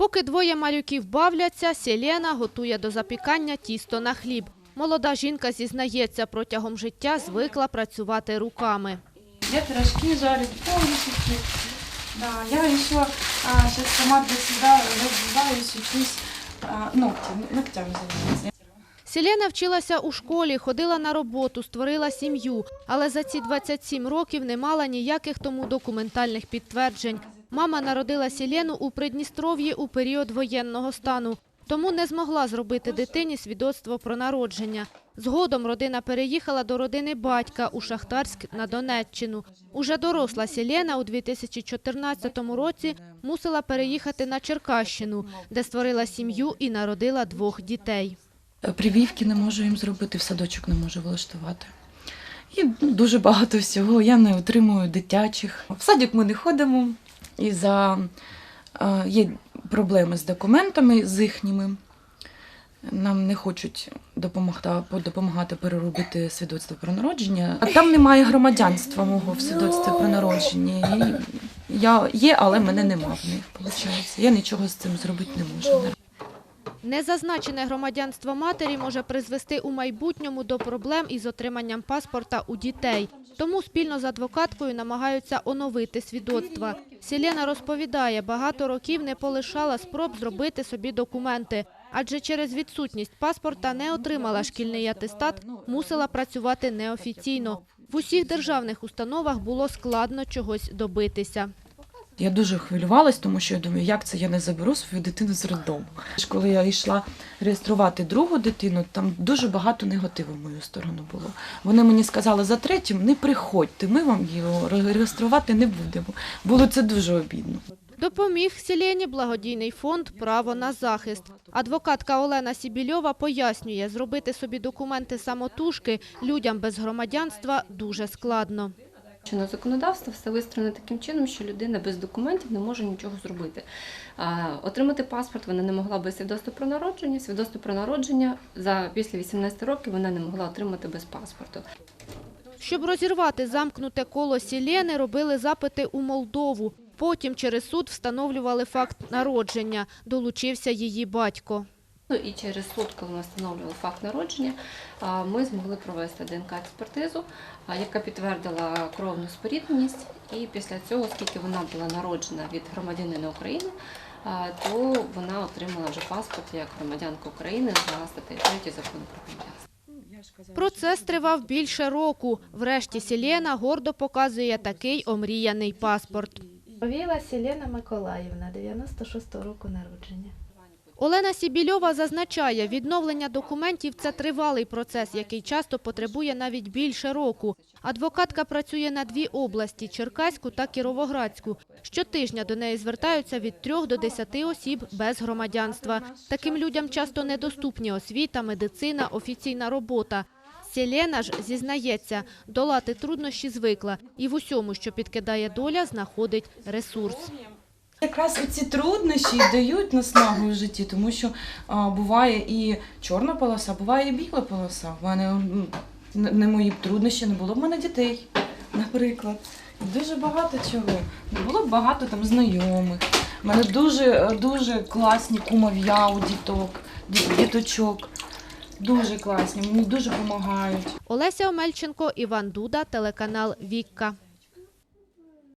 Поки двоє малюків бавляться, Селена готує до запікання тісто на хліб. Молода жінка зізнається, протягом життя звикла працювати руками. Я пирожки жарить, полностью. Да, я еще а, сама для себя развиваюсь, учусь а, ногтем, ногтями заниматься. Селена вчилася у школі, ходила на роботу, створила сім'ю, але за ці 27 років не мала ніяких тому документальних підтверджень. Мама народила Селену у Придністров'ї у період воєнного стану, тому не змогла зробити дитині свідоцтво про народження. Згодом родина переїхала до родини батька у Шахтарськ на Донеччину. Уже доросла Селена у 2014 році мусила переїхати на Черкащину, де створила сім'ю і народила двох дітей. Прививки не можу їм зробити, в садочок не можу влаштувати. І ну, дуже багато всього. Я не отримую дитячих. В садик ми не ходимо, і за е, є проблеми з документами з їхніми. Нам не хочуть допомогти, допомагати переробити свідоцтво про народження. А там немає громадянства мого в свідоцтві про народження. І я є, але мене нема в них. Виходить. Я нічого з цим зробити не можу. Незазначене громадянство матері може призвести у майбутньому до проблем із отриманням паспорта у дітей. Тому спільно з адвокаткою намагаються оновити свідоцтва. Селена розповідає, багато років не полишала спроб зробити собі документи, адже через відсутність паспорта не отримала шкільний атестат, мусила працювати неофіційно. В усіх державних установах було складно чогось добитися. Я дуже хвилювалась, тому що я думаю, як це я не заберу свою дитину з роддому. Коли я йшла реєструвати другу дитину, там дуже багато негативу в мою сторону було. Вони мені сказали, за третім не приходьте, ми вам його реєструвати не будемо. Було це дуже обідно. Допоміг Селені благодійний фонд «Право на захист». Адвокатка Олена Сібільова пояснює, зробити собі документи самотужки людям без громадянства дуже складно. Чинне законодавство все вистроєно таким чином, що людина без документів не може нічого зробити. Отримати паспорт вона не могла без свідоцтва про народження. Свідоцтво про народження за після 18 років вона не могла отримати без паспорту. Щоб розірвати замкнуте коло Селени, робили запити у Молдову. Потім через суд встановлювали факт народження. Долучився її батько. Ну і через суд, коли ми встановлювали факт народження, ми змогли провести ДНК-експертизу, яка підтвердила кровну спорідненість. І після цього, оскільки вона була народжена від громадянина України, то вона отримала вже паспорт як громадянка України за статтею 3 закону про громадянство. Процес тривав більше року. Врешті Селена гордо показує такий омріяний паспорт. Повіла Селена Миколаївна, 96-го року народження. Олена Сібільова зазначає, відновлення документів – це тривалий процес, який часто потребує навіть більше року. Адвокатка працює на дві області – Черкаську та Кіровоградську. Щотижня до неї звертаються від трьох до десяти осіб без громадянства. Таким людям часто недоступні освіта, медицина, офіційна робота. Селена ж зізнається, долати труднощі звикла і в усьому, що підкидає доля, знаходить ресурс. Якраз ці труднощі дають наснагу в житті, тому що а, буває і чорна полоса, буває і біла полоса. В мене не не мої б труднощі, не було б мене дітей, наприклад. Дуже багато чого. Не було б багато там знайомих. У мене дуже, дуже класні кумов'я у діток, діточок. Дуже класні, мені дуже допомагають. Олеся Омельченко, Іван Дуда, телеканал «Вікка».